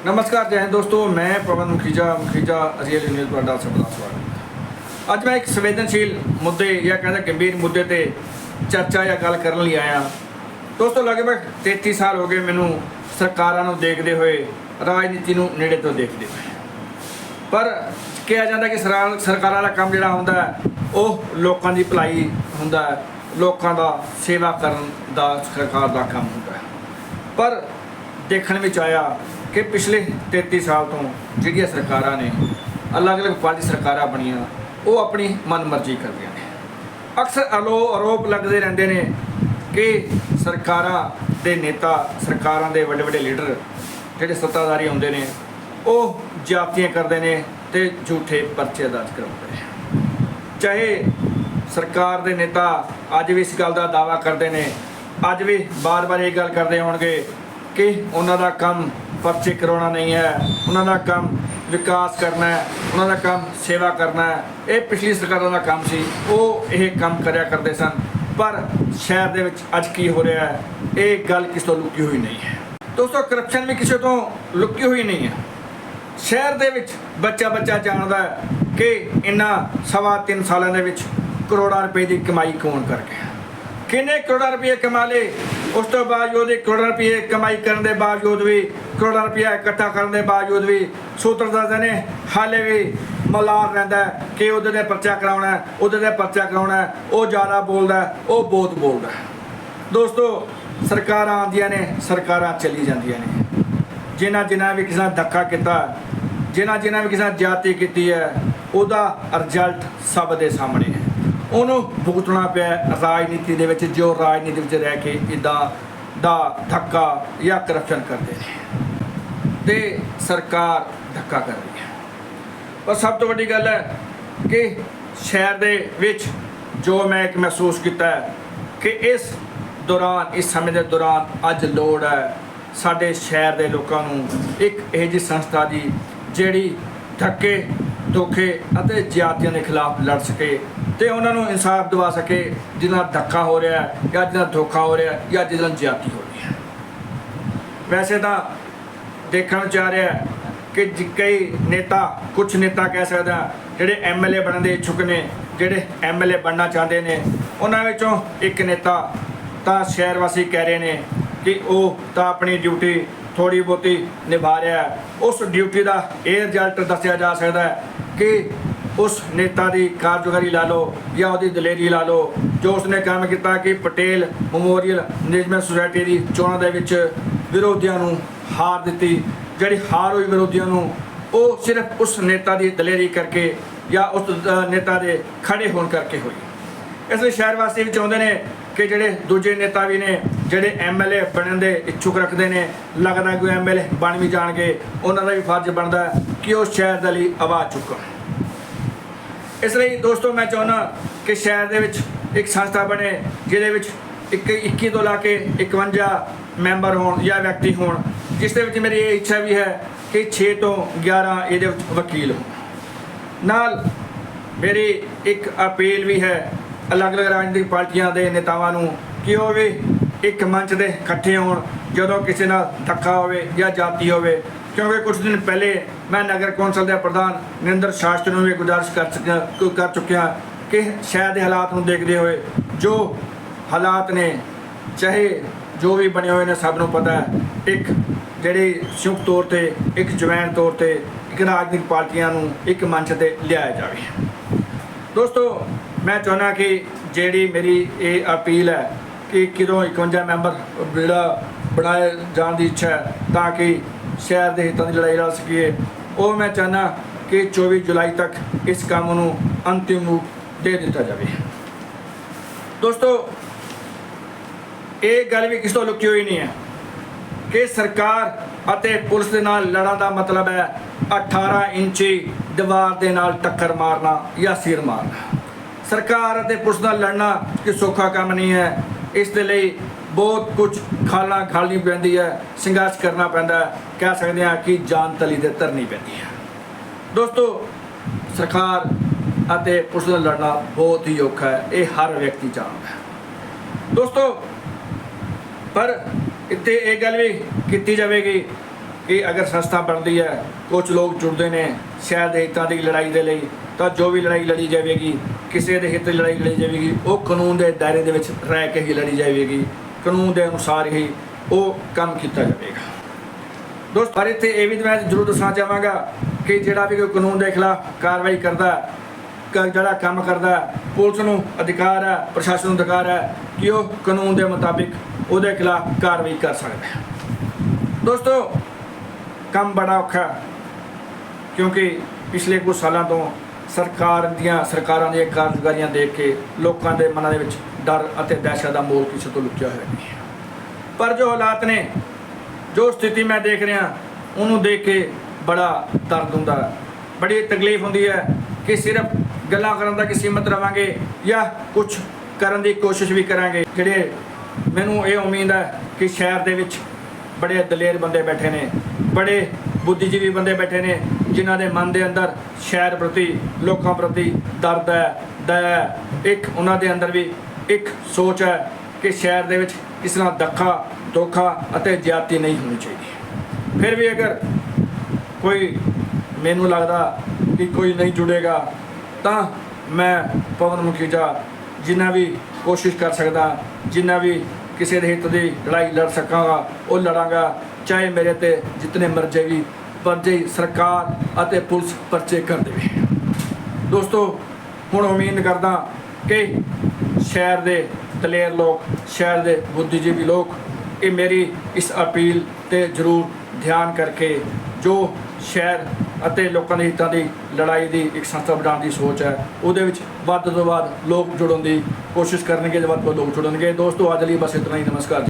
ਨਮਸਕਾਰ, ਜੈ ਹਿੰਦ ਦੋਸਤੋ। ਮੈਂ ਪਵਨ ਮੁਖੀਜਾ ਮੁਖੀਜਾ ਅਰੀਅਲ ਨਿਊਜ਼ ਤੁਹਾਡਾ ਸਭ ਦਾ ਸਵਾਗਤ ਅੱਜ ਮੈਂ ਇੱਕ ਸੰਵੇਦਨਸ਼ੀਲ ਮੁੱਦੇ ਜਾਂ ਕਹਿੰਦਾ ਗੰਭੀਰ ਮੁੱਦੇ ਤੇ ਚਰਚਾ ਜਾਂ ਗੱਲ ਕਰਨ ਲਈ ਆਇਆ। ਦੋਸਤੋ, ਲਗਭਗ 33 ਸਾਲ ਹੋ ਗਏ ਮੈਨੂੰ ਸਰਕਾਰਾਂ ਨੂੰ ਦੇਖਦੇ ਹੋਏ, ਰਾਜਨੀਤੀ ਨੂੰ ਨੇੜੇ ਤੋਂ ਦੇਖਦੇ ਹੋਏ। ਪਰ ਕਿਹਾ ਜਾਂਦਾ ਕਿ ਸਰਕਾਰਾਂ ਦਾ ਕੰਮ ਜਿਹੜਾ ਹੁੰਦਾ, ਉਹ ਲੋਕਾਂ ਦੀ ਭਲਾਈ ਹੁੰਦਾ ਲੋਕਾਂ ਦਾ ਸੇਵਾ ਕਰਨ ਦਾ, ਸਰਕਾਰ ਦਾ ਕੰਮ ਹੁੰਦਾ ਪਰ ਦੇਖਣ ਵਿੱਚ ਆਇਆ ਕਿ ਪਿਛਲੇ 33 ਸਾਲ ਤੋਂ ਜਿਹੜੀਆਂ ਸਰਕਾਰਾਂ ਨੇ ਅਲੱਗ-ਅਲੱਗ ਪਾਰਟੀ ਸਰਕਾਰਾਂ ਬਣੀਆਂ, ਉਹ ਆਪਣੀ ਮਨਮਰਜ਼ੀ ਕਰਦੀਆਂ ਨੇ। ਅਕਸਰ ਅਲੋ ਆਰੋਪ ਲੱਗਦੇ ਰਹਿੰਦੇ ਨੇ ਕਿ ਸਰਕਾਰਾਂ ਦੇ ਨੇਤਾ, ਸਰਕਾਰਾਂ ਦੇ ਵੱਡੇ ਵੱਡੇ ਲੀਡਰ ਜਿਹੜੇ ਸੱਤਾਧਾਰੀ ਹੁੰਦੇ ਨੇ, ਉਹ ਜਾਤੀਆਂ ਕਰਦੇ ਨੇ ਤੇ ਝੂਠੇ ਪਰਚੇ ਦਰਜ ਕਰਾਉਂਦੇ ਨੇ। ਚਾਹੇ ਸਰਕਾਰ ਦੇ ਨੇਤਾ ਅੱਜ ਵੀ ਇਸ ਗੱਲ ਦਾ ਦਾਵਾ ਕਰਦੇ ਨੇ, ਅੱਜ ਵੀ ਬਾਰ-ਬਾਰ ਇਹ ਗੱਲ ਕਰਦੇ ਹੋਣਗੇ ਕਿ ਉਹਨਾਂ ਦਾ ਕੰਮ ਪਰਚੇ ਕਰਾਉਣਾ ਨਹੀਂ ਹੈ। ਉਹਨਾਂ ਦਾ ਕੰਮ ਵਿਕਾਸ ਕਰਨਾ ਹੈ। ਉਹਨਾਂ ਦਾ ਕੰਮ ਸੇਵਾ ਕਰਨਾ ਹੈ। ਇਹ ਪਿਛਲੀ ਸਰਕਾਰਾਂ ਦਾ ਕੰਮ ਸੀ। ਉਹ ਇਹ ਕੰਮ ਕਰਿਆ ਕਰਦੇ ਸਨ। ਪਰ ਸ਼ਹਿਰ ਦੇ ਵਿੱਚ ਅੱਜ ਕੀ ਹੋ ਰਿਹਾ ਹੈ? ਇਹ ਗੱਲ ਕਿਸੇ ਤੋਂ ਲੁਕੀ ਹੋਈ ਨਹੀਂ ਹੈ। ਦੋਸਤੋ ਕਰਪਸ਼ਨ ਵੀ ਕਿਸੇ ਤੋਂ ਲੁਕੀ ਹੋਈ ਨਹੀਂ ਹੈ। ਸ਼ਹਿਰ ਦੇ ਵਿੱਚ ਬੱਚਾ ਬੱਚਾ ਜਾਣਦਾ ਹੈ ਕਿ ਇਨ੍ਹਾਂ ਸਵਾ ਤਿੰਨ ਸਾਲਾਂ ਦੇ ਵਿੱਚ ਕਰੋੜਾਂ ਰੁਪਏ ਦੀ ਕਮਾਈ ਕੌਣ ਕਰ ਗਿਆ? ਕਿੰਨੇ ਕਰੋੜਾਂ ਰੁਪਏ ਕਮਾ ਲਏ? ਉਸ ਤੋਂ ਬਾਅਦ ਉਹਦੇ ਕਰੋੜਾਂ ਰੁਪਏ ਕਮਾਈ ਕਰਨ ਦੇ ਬਾਵਜੂਦ ਵੀ, ਕਰੋੜਾਂ ਰੁਪਏ ਇਕੱਠਾ ਕਰਨ ਦੇ ਬਾਵਜੂਦ ਵੀ ਸੂਤਰ ਦੱਸਦੇ ਨੇ, ਹਾਲੇ ਵੀ ਮਲਾਰ ਰਹਿੰਦਾ ਕਿ ਉਹਦੇ ਤੇ ਪਰਚਾ ਕਰਾਉਣਾ ਉਹਦੇ ਤੇ ਪਰਚਾ ਕਰਾਉਣਾ ਉਹ ਜ਼ਿਆਦਾ ਬੋਲਦਾ ਉਹ ਬਹੁਤ ਬੋਲਦਾ ਦੋਸਤੋ, ਸਰਕਾਰਾਂ ਆਉਂਦੀਆਂ ਨੇ, ਸਰਕਾਰਾਂ ਚਲੀ ਜਾਂਦੀਆਂ ਨੇ। ਜਿਨ੍ਹਾਂ ਜਿਨ੍ਹਾਂ ਵੀ ਕਿਸੇ ਨਾਲ ਧੱਕਾ ਕੀਤਾ, ਜਿਨ੍ਹਾਂ ਜਿਨ੍ਹਾਂ ਵੀ ਕਿਸੇ ਨਾਲ ਜਾਤੀ ਕੀਤੀ ਹੈ, ਉਹਦਾ ਰਿਜ਼ਲਟ ਸਭ ਦੇ ਸਾਹਮਣੇ ਹੈ। ਉਹਨੂੰ ਭੁਗਤਣਾ ਪਿਆ ਰਾਜਨੀਤੀ ਦੇ ਵਿੱਚ, ਜੋ ਰਾਜਨੀਤੀ ਵਿੱਚ ਰਹਿ ਕੇ ਇਦਾਂ ਦਾ ਧੱਕਾ ਜਾਂ ਕਰਪਸ਼ਨ ਕਰਦੇ ਨੇ। ਤੇ ਸਰਕਾਰ ਧੱਕਾ ਕਰ ਰਹੀ ਹੈ। ਪਰ ਸਭ ਤੋਂ ਵੱਡੀ ਗੱਲ ਹੈ ਕਿ ਸ਼ਹਿਰ ਦੇ ਵਿੱਚ ਜੋ ਮੈਂ ਇੱਕ ਮਹਿਸੂਸ ਕੀਤਾ ਕਿ ਇਸ ਦੌਰਾਨ, ਇਸ ਸਮੇਂ ਦੇ ਦੌਰਾਨ ਅੱਜ ਲੋੜ ਹੈ ਸਾਡੇ ਸ਼ਹਿਰ ਦੇ ਲੋਕਾਂ ਨੂੰ ਇੱਕ ਇਹੋ ਜਿਹੀ ਸੰਸਥਾ ਦੀ ਜਿਹੜੀ ਧੱਕੇ, ਧੋਖੇ ਅਤੇ ਜ਼ਿਆਦਤੀਆਂ ਦੇ ਖਿਲਾਫ ਲੜ ਸਕੇ। ਤੇ ਉਹਨਾਂ ਨੂੰ ਇਨਸਾਫ ਦਿਵਾ ਸਕੇ ਜਿਹਨਾਂ ਨਾਲ ਧੱਕਾ ਹੋ ਰਿਹਾ ਹੈ ਜਾਂ ਜਿਹਨਾਂ ਧੋਖਾ ਹੋ ਰਿਹਾ ਹੈ ਜਾਂ ਜਿਹਨਾਂ ਨਾਲ ਜ਼ਿਆਦਤੀ ਹੋ ਰਹੀ ਹੈ। ਵੈਸੇ ਤਾਂ ਦੇਖਣ 'ਚ ਆ ਰਿਹਾ ਕਿ ਜੀ ਕਈ ਨੇਤਾ ਕੁਝ ਨੇਤਾ ਕਹਿ ਸਕਦਾ ਜਿਹੜੇ ਐਮਐਲਏ ਬਣਨ ਦੇ ਇੱਛੁਕ ਨੇ, ਜਿਹੜੇ ਐਮਐਲਏ ਬਣਨਾ ਚਾਹੁੰਦੇ ਨੇ, ਉਹਨਾਂ ਵਿੱਚੋਂ ਇੱਕ ਨੇਤਾ ਤਾਂ ਸ਼ਹਿਰ ਵਾਸੀ ਕਹਿ ਰਹੇ ਨੇ ਕਿ ਉਹ ਤਾਂ ਆਪਣੀ ਡਿਊਟੀ ਥੋੜੀ ਬਹੁਤੀ ਨਿਭਾ ਰਿਹਾ ਉਸ ਡਿਊਟੀ ਦਾ ਇਹ ਰਿਜ਼ਲਟ ਦੱਸਿਆ ਜਾ ਸਕਦਾ ਹੈ ਕਿ ਉਸ ਨੇਤਾ ਦੀ ਕਾਰਜਕਾਰੀ ਲਾ ਲਓ ਜਾਂ ਉਹਦੀ ਦਲੇਰੀ ਲਾ ਲਓ, ਜੋ ਉਸਨੇ ਕੰਮ ਕੀਤਾ ਕਿ ਪਟੇਲ ਮੈਮੋਰੀਅਲ ਮੈਨੇਜਮੈਂਟ ਸੁਸਾਇਟੀ ਦੀ ਚੋਣਾਂ ਦੇ ਵਿੱਚ ਵਿਰੋਧੀਆਂ ਨੂੰ ਹਾਰ ਦਿੱਤੀ। ਜਿਹੜੀ ਹਾਰ ਹੋਈ ਵਿਰੋਧੀਆਂ ਨੂੰ, ਉਹ ਸਿਰਫ ਉਸ ਨੇਤਾ ਦੀ ਦਲੇਰੀ ਕਰਕੇ ਜਾਂ ਉਸ ਨੇਤਾ ਦੇ ਖੜੇ ਹੋਣ ਕਰਕੇ ਹੋਈ। ਇਸ ਲਈ ਸ਼ਹਿਰ ਵਾਸੀ ਵੀ ਚਾਹੁੰਦੇ ਨੇ ਕਿ ਜਿਹੜੇ ਦੂਜੇ ਨੇਤਾ ਵੀ ਨੇ, ਜਿਹੜੇ ਐਮਐਲਏ ਬਣਨ ਦੇ ਇੱਛੁਕ ਰੱਖਦੇ ਨੇ, ਲੱਗਦਾ ਕੋਈ ਐਮਐਲਏ ਬਣ ਵੀ ਜਾਣਗੇ, ਉਹਨਾਂ ਦਾ ਵੀ ਫਰਜ਼ ਬਣਦਾ ਕਿ ਉਹ ਸ਼ਹਿਰ ਦੇ ਲਈ ਆਵਾਜ਼ ਚੁੱਕਣ। ਇਸ ਲਈ ਦੋਸਤੋ ਮੈਂ ਚਾਹੁੰਦਾ ਕਿ ਸ਼ਹਿਰ ਦੇ ਵਿੱਚ ਇੱਕ ਸੰਸਥਾ ਬਣੇ, ਜਿਹਦੇ ਵਿੱਚ ਇੱਕ 21 ਤੋਂ ਲਾ ਕੇ 51 ਮੈਂਬਰ ਹੋਣ ਜਾਂ ਵਿਅਕਤੀ ਹੋਣ, ਜਿਸ ਦੇ ਵਿੱਚ ਮੇਰੀ ਇਹ ਇੱਛਾ ਵੀ ਹੈ ਕਿ 6 ਤੋਂ 11 ਇਹਦੇ ਵਿੱਚ ਵਕੀਲ ਹੋਣ। ਨਾਲ ਮੇਰੀ ਇੱਕ ਅਪੀਲ ਵੀ ਹੈ ਅਲੱਗ-ਅਲੱਗ ਰਾਜਨੀਤਿਕ ਪਾਰਟੀਆਂ ਦੇ ਨੇਤਾਵਾਂ ਨੂੰ ਕਿ ਉਹ ਵੀ ਇੱਕ ਮੰਚ ਦੇ ਇਕੱਠੇ ਹੋਣ, ਜਦੋਂ ਕਿਸੇ ਨਾਲ ਧੱਕਾ ਹੋਵੇ ਜਾਂ ਜਾਤੀ ਹੋਵੇ। ਕਿਉਂਕਿ ਕੁਝ ਦਿਨ ਪਹਿਲੇ ਮੈਂ ਨਗਰ ਕੌਂਸਲ ਦੇ ਪ੍ਰਧਾਨ ਨਿੰਦਰ ਸ਼ਾਸਤਰੀ ਨੂੰ ਵੀ ਗੁਜ਼ਾਰਿਸ਼ ਕਰ ਚੁੱਕਿਆ ਕਰ ਚੁੱਕਿਆ ਕਿ ਸ਼ਹਿਰ ਦੇ ਹਾਲਾਤ ਨੂੰ ਦੇਖਦੇ ਹੋਏ ਜੋ ਹਾਲਾਤ ਨੇ, ਚਾਹੇ ਜੋ ਵੀ ਬਣੇ ਹੋਏ ਨੇ ਸਭ ਨੂੰ ਪਤਾ ਹੈ, ਇੱਕ ਜਿਹੜੀ ਸੰਯੁਕਤ ਤੌਰ ਤੇ, ਇੱਕ ਜਵੈਨ ਤੌਰ ਤੇ, ਇੱਕ ਰਾਜਨੀਤਿਕ ਪਾਰਟੀਆਂ ਨੂੰ ਇੱਕ ਮੰਚ ਤੇ ਲਿਆਇਆ ਜਾਵੇ। ਦੋਸਤੋ, ਮੈਂ ਚਾਹੁੰਦਾ ਕਿ ਜਿਹੜੀ ਮੇਰੀ ਇਹ ਅਪੀਲ ਹੈ ਕਿ ਕਿਦੋਂ 51 ਮੈਂਬਰ ਜਿਹੜਾ ਬਣਾਏ ਜਾਣ ਦੀ ਇੱਛਾ ਹੈ, ਤਾਂ ਕਿ ਸ਼ਹਿਰ ਦੇ ਹਿੱਤਾਂ ਦੀ ਲੜਾਈ ਲੜ ਸਕੀਏ। ਉਹ ਮੈਂ ਚਾਹੁੰਦਾ ਕਿ 24 ਜੁਲਾਈ ਤੱਕ ਇਸ ਕੰਮ ਨੂੰ ਅੰਤਿਮ ਰੂਪ ਦੇ ਦਿੱਤਾ ਜਾਵੇ। ਦੋਸਤੋ, ਇਹ ਗੱਲ ਵੀ ਕਿਸ ਤੋਂ ਲੁਕੀ ਹੋਈ ਨਹੀਂ ਹੈ ਕਿ ਸਰਕਾਰ ਅਤੇ ਪੁਲਿਸ ਦੇ ਨਾਲ ਲੜਨ ਦਾ ਮਤਲਬ ਹੈ 18 ਇੰਚੀ ਦੀਵਾਰ ਦੇ ਨਾਲ ਟੱਕਰ ਮਾਰਨਾ ਜਾਂ ਸਿਰ ਮਾਰਨਾ। ਸਰਕਾਰ ਅਤੇ ਪੁਲਿਸ ਨਾਲ ਲੜਨਾ ਕਿ ਸੌਖਾ ਕੰਮ ਨਹੀਂ ਹੈ। ਇਸ ਦੇ ਲਈ ਬਹੁਤ ਕੁਝ ਖਾਲਾਂ ਖਾਲਣੀ ਪੈਂਦੀ ਹੈ, ਸੰਘਰਸ਼ ਕਰਨਾ ਪੈਂਦਾ ਕਹਿ ਸਕਦੇ ਹਾਂ ਕਿ ਜਾਨ ਤਲੀ ਤੇ ਧਰਨੀ ਪੈਂਦੀ ਹੈ। ਦੋਸਤੋ, ਸਰਕਾਰ ਅਤੇ ਪੁਲਿਸ ਨਾਲ ਲੜਨਾ ਬਹੁਤ ਹੀ ਔਖਾ ਹੈ। ਇਹ ਹਰ ਵਿਅਕਤੀ ਜਾਣਦਾ ਹੈ। ਦੋਸਤੋ, ਪਰ ਇੱਥੇ ਇਹ ਗੱਲ ਵੀ ਕੀਤੀ ਜਾਵੇਗੀ ਕਿ ਅਗਰ ਸੰਸਥਾ ਬਣਦੀ ਹੈ ਕੁਝ ਲੋਕ ਜੁੜਦੇ ਨੇ ਸ਼ਹਿਰ ਦੇ ਹਿੱਤਾਂ ਦੀ ਲੜਾਈ ਦੇ ਲਈ, ਤਾਂ ਜੋ ਵੀ ਲੜਾਈ ਲੜੀ ਜਾਵੇਗੀ, ਕਿਸੇ ਦੇ ਹਿੱਤ ਲੜਾਈ ਲੜੀ ਜਾਵੇਗੀ, ਉਹ ਕਾਨੂੰਨ ਦੇ ਦਾਇਰੇ ਦੇ ਵਿੱਚ ਰਹਿ ਕੇ ਹੀ ਲੜੀ ਜਾਵੇਗੀ। ਕਾਨੂੰਨ ਦੇ ਅਨੁਸਾਰ ਹੀ ਉਹ ਕੰਮ ਕੀਤਾ ਜਾਵੇਗਾ। ਦੋਸਤ, ਪਰ ਇੱਥੇ ਇਹ ਵੀ ਮੈਂ ਜ਼ਰੂਰ ਦੱਸਣਾ ਚਾਹਾਂਗਾ ਕਿ ਜਿਹੜਾ ਵੀ ਕੋਈ ਕਾਨੂੰਨ ਦੇ ਖਿਲਾਫ ਕਾਰਵਾਈ ਕਰਦਾ ਜਿਹੜਾ ਕੰਮ ਕਰਦਾ, ਪੁਲਿਸ ਨੂੰ ਅਧਿਕਾਰ ਹੈ, ਪ੍ਰਸ਼ਾਸਨ ਨੂੰ ਅਧਿਕਾਰ ਹੈ ਕਿ ਉਹ ਕਾਨੂੰਨ ਦੇ ਮੁਤਾਬਿਕ ਉਹਦੇ ਖਿਲਾਫ ਕਾਰਵਾਈ ਕਰ ਸਕਦਾ ਹੈ। ਦੋਸਤੋ, ਕੰਮ ਬੜਾ ਔਖਾ ਕਿਉਂਕਿ ਪਿਛਲੇ ਕੁਝ ਸਾਲਾਂ ਤੋਂ ਸਰਕਾਰ ਦੀਆਂ, ਸਰਕਾਰਾਂ ਦੀਆਂ ਕਾਰਜਕਾਰੀਆਂ ਦੇਖ ਕੇ ਲੋਕਾਂ ਦੇ ਮਨਾਂ ਦੇ ਵਿੱਚ ਡਰ ਅਤੇ ਦਹਿਸ਼ਤ ਦਾ ਮੋਲ ਕਿਸੇ ਤੋਂ ਲੁਕਿਆ ਹੋਇਆ ਨਹੀਂ। ਪਰ ਜੋ ਹਾਲਾਤ ਨੇ, ਜੋ ਸਥਿਤੀ ਮੈਂ ਦੇਖ ਰਿਹਾ, ਉਹਨੂੰ ਦੇਖ ਕੇ ਬੜਾ ਦਰਦ ਹੁੰਦਾ ਬੜੀ ਤਕਲੀਫ ਹੁੰਦੀ ਹੈ ਕਿ ਸਿਰਫ ਗੱਲਾਂ ਕਰਨ ਦਾ ਕਿ ਹਿੰਮਤ ਰਵਾਂਗੇ ਜਾਂ ਕੁਝ ਕਰਨ ਦੀ ਕੋਸ਼ਿਸ਼ ਵੀ ਕਰਾਂਗੇ। ਜਿਹੜੇ ਮੈਨੂੰ ਇਹ ਉਮੀਦ ਹੈ ਕਿ ਸ਼ਹਿਰ ਦੇ ਵਿੱਚ ਬੜੇ ਦਲੇਰ ਬੰਦੇ ਬੈਠੇ ਨੇ, ਬੜੇ ਬੁੱਧੀਜੀਵੀ ਬੰਦੇ ਬੈਠੇ ਨੇ ਜਿਨ੍ਹਾਂ ਦੇ ਮਨ ਦੇ ਅੰਦਰ ਸ਼ਹਿਰ ਪ੍ਰਤੀ, ਲੋਕਾਂ ਪ੍ਰਤੀ ਦਰਦ ਹੈ, ਦਇਆ ਇੱਕ ਉਹਨਾਂ ਦੇ ਅੰਦਰ ਵੀ ਇੱਕ ਸੋਚ ਹੈ ਕਿ ਸ਼ਹਿਰ ਦੇ ਵਿੱਚ ਕਿਸੇ ਨਾਲ ਧੱਕਾ ਧੋਖਾ ਅਤੇ ਜ਼ਿਆਦਤੀ ਨਹੀਂ ਹੋਣੀ ਚਾਹੀਦੀ। ਫਿਰ ਵੀ ਅਗਰ ਕੋਈ ਮੈਨੂੰ ਲੱਗਦਾ ਕਿ ਕੋਈ ਨਹੀਂ ਜੁੜੇਗਾ, ਤਾਂ ਮੈਂ ਪਵਨ ਮੁਖੀਜਾ ਜਿੰਨਾ ਵੀ ਕੋਸ਼ਿਸ਼ ਕਰ ਸਕਦਾ, ਜਿੰਨਾ ਵੀ ਕਿਸੇ ਦੇ ਹਿੱਤ ਦੀ ਲੜਾਈ ਲੜ ਸਕਾਂਗਾ, ਉਹ ਲੜਾਂਗਾ, ਚਾਹੇ ਮੇਰੇ ਤੇ ਜਿਤਨੇ ਮਰਜ਼ੇ ਵੀ ਪਰਜੇ ਸਰਕਾਰ ਅਤੇ ਪੁਲਿਸ ਪਰਚੇ ਕਰ ਦੇਵੇ। ਦੋਸਤੋ, ਹੁਣ ਉਮੀਦ ਕਰਦਾ ਕਿ ਸ਼ਹਿਰ ਦੇ ਦਲੇਰ ਲੋਕ, ਸ਼ਹਿਰ ਦੇ ਬੁੱਧੀਜੀਵੀ ਲੋਕ, ਇਹ ਮੇਰੀ ਇਸ ਅਪੀਲ ਤੇ ਜ਼ਰੂਰ ਧਿਆਨ ਕਰਕੇ ਜੋ ਸ਼ਹਿਰ ਅਤੇ ਲੋਕਾਂ ਦੇ ਹਿੱਤਾਂ ਦੀ ਲੜਾਈ ਦੀ ਇੱਕ ਸੰਸਥਾ ਬਣਾਉਣ ਦੀ ਸੋਚ ਹੈ, ਉਹਦੇ ਵਿੱਚ ਵੱਧ ਤੋਂ ਵੱਧ ਲੋਕ ਜੁੜਨ ਦੀ ਕੋਸ਼ਿਸ਼ ਕਰਨਗੇ ਤੇ ਵੱਧ ਤੋਂ ਲੋਕ ਜੁੜਨਗੇ। ਦੋਸਤੋ, ਅੱਜ ਲਈ ਬਸ ਇਤਨਾ ਹੀ। ਨਮਸਕਾਰ